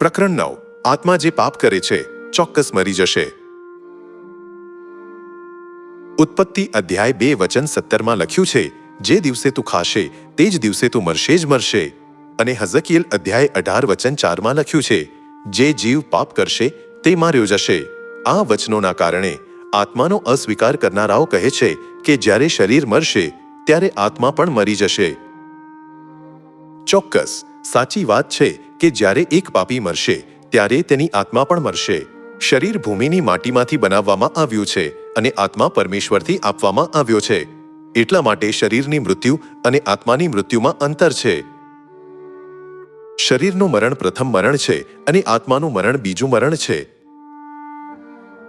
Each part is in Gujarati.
પ્રકરણ નવ. આત્મા જે પાપ કરે છે, ચોક્કસ મરી જશે. ઉત્પત્તિ અધ્યાય બે, વચન સત્તરમાં લખ્યું છે, જે દિવસે તું ખાશે, તે જ દિવસે તું મરશે જ મરશે. અને હઝકીયલ અધ્યાય અઢાર, વચન ચારમાં લખ્યું છે, જે જીવ પાપ કરશે, તે માર્યો જશે. આ વચનોના કારણે આત્માનો અસ્વીકાર કરનારાઓ કહે છે કે જ્યારે શરીર મરશે, ત્યારે આત્મા પણ મરી જશે. ચોક્કસ, સાચી વાત છે કે જ્યારે એક પાપી મરશે, ત્યારે તેની આત્મા પણ મરશે. શરીર ભૂમિની માટીમાંથી બનાવવામાં આવ્યું છે અને આત્મા પરમેશ્વરથી આપવામાં આવ્યો છે. એટલા માટે શરીરની મૃત્યુ અને આત્માની મૃત્યુમાં અંતર છે. શરીરનું મરણ પ્રથમ મરણ છે અને આત્માનું મરણ બીજું મરણ છે.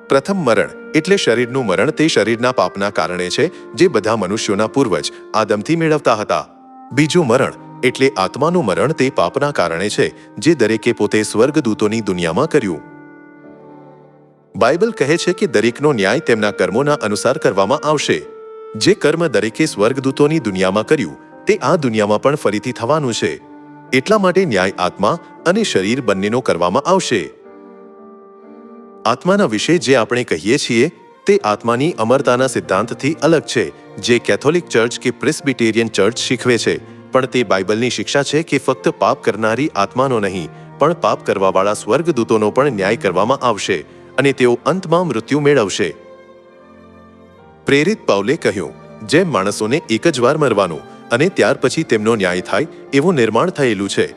પ્રથમ મરણ એટલે શરીરનું મરણ તે શરીરના પાપના કારણે છે, જે બધા મનુષ્યોના પૂર્વજ આદમથી મેળવતા હતા. બીજું મરણ એટલે આત્માનું મરણ તે પાપના કારણે છે, જે દરેકે પોતે સ્વર્ગદૂતોની દુનિયામાં કર્યું. બાઇબલ કહે છે કે દરેકનો ન્યાય તેમના કર્મોના અનુસાર કરવામાં આવશે. જે કર્મ દરેકે સ્વર્ગદૂતોની દુનિયામાં કર્યું, તે આ દુનિયામાં પણ ફરીથી થવાનું છે. એટલા માટે ન્યાય આત્મા અને શરીર બંનેનો કરવામાં આવશે. આત્માના વિશે જે આપણે કહીએ છીએ, તે આત્માની અમરતાના સિદ્ધાંતથી અલગ છે, જે કેથોલિક ચર્ચ કે પ્રેસ્બિટેરિયન ચર્ચ શીખવે છે. પણ તે બાઇબલની શિક્ષા છે કે ફક્ત પાપ કરનારી આત્માનો નહીં, પણ પાપ કરવાવાળા સ્વર્ગદૂતોનો પણ ન્યાય કરવામાં આવશે અને તેઓ અંતમાં મૃત્યુ મેળવશે. પ્રેરિત પાઉલે કહ્યું, જેમ માણસોને એક જ વાર મરવાનું અને ત્યાર પછી તેમનો ન્યાય થાય, એવું નિર્માણ થયેલું છે.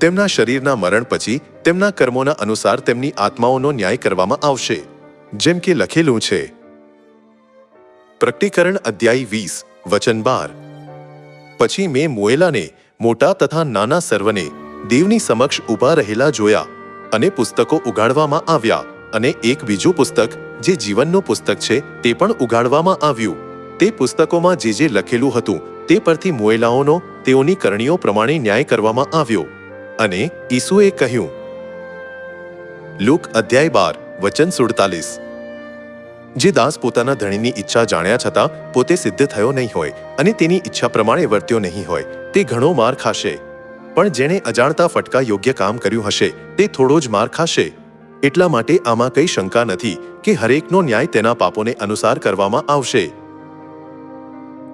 તેમના શરીરના મરણ પછી તેમના કર્મોના અનુસાર તેમની આત્માઓનો ન્યાય કરવામાં આવશે. જેમ કે લખેલું છે, પ્રકટીકરણ અધ્યાય વીસ, વચન બાર. પછી મેં મોયેલાને મોટા તથા નાના સર્વને, દેવની સમક્ષ ઊભા રહેલા જોયા અને પુસ્તકો ઉગાડવામાં આવ્યા અને એક બીજું પુસ્તક, જે જીવનનું પુસ્તક છે, તે પણ ઉગાડવામાં આવ્યું. તે પુસ્તકોમાં જે જે લખેલું હતું, તે પરથી મોયેલાઓનો તેઓની કરણીઓ પ્રમાણે ન્યાય કરવામાં આવ્યો. અને ઈસુએ કહ્યું, લુક અધ્યાય બાર, વચન સુડતાલીસ. જે દાસ પોતાના ધણીની ઈચ્છા જાણ્યા છતાં પોતે સિદ્ધ થયો નહીં હોય અને તેની ઈચ્છા પ્રમાણે વર્ત્યો નહીં હોય, તે ઘણો માર ખાશે. પણ જેણે અજાણતા ફટકા યોગ્ય કામ કર્યું હશે, તે થોડો જ માર ખાશે. એટલા માટે આમાં કઈ શંકા નથી કે હરેકનો ન્યાય તેના પાપોને અનુસાર કરવામાં આવશે.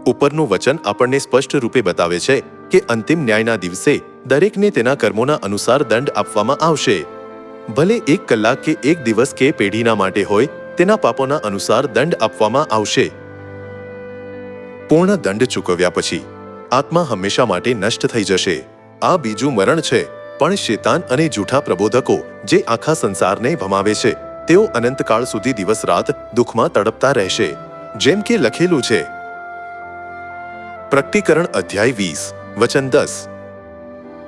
ઉપરનું વચન આપણને સ્પષ્ટ રૂપે બતાવે છે કે અંતિમ ન્યાયના દિવસે દરેકને તેના કર્મોના અનુસાર દંડ આપવામાં આવશે. ભલે એક કલાક કે એક દિવસ કે પેઢીના માટે હોય તેના પાપોના અનુસાર દંડ આપવામાં આવશે. પૂર્ણ દંડ ચૂકવ્યા પછી, આત્મા હંમેશા માટે નષ્ટ થઈ જશે. આ બીજું મરણ છે, પણ શેતાન અને જૂઠા પ્રબોધકો જે આખા સંસારને ભમાવે છે, તેઓ અનંતકાળ સુધી દિવસ રાત દુઃખમાં તડપતા રહેશે. જેમ કે લખેલું છે, પ્રકટીકરણ અધ્યાય વીસ, વચન દસ.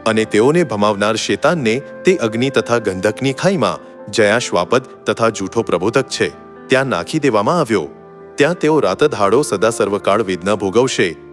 અને તેઓને ભમાવનાર શેતાનને તે અગ્નિ તથા ગંધકની ખાઈમાં જયા શ્વાપદ તથા જૂઠો પ્રબોધક છે. ત્યાં નાખી દેવામાં આવ્યો. ત્યાં તેઓ રાતદહાડો સદા સર્વકાળ વેદના ભોગવશે.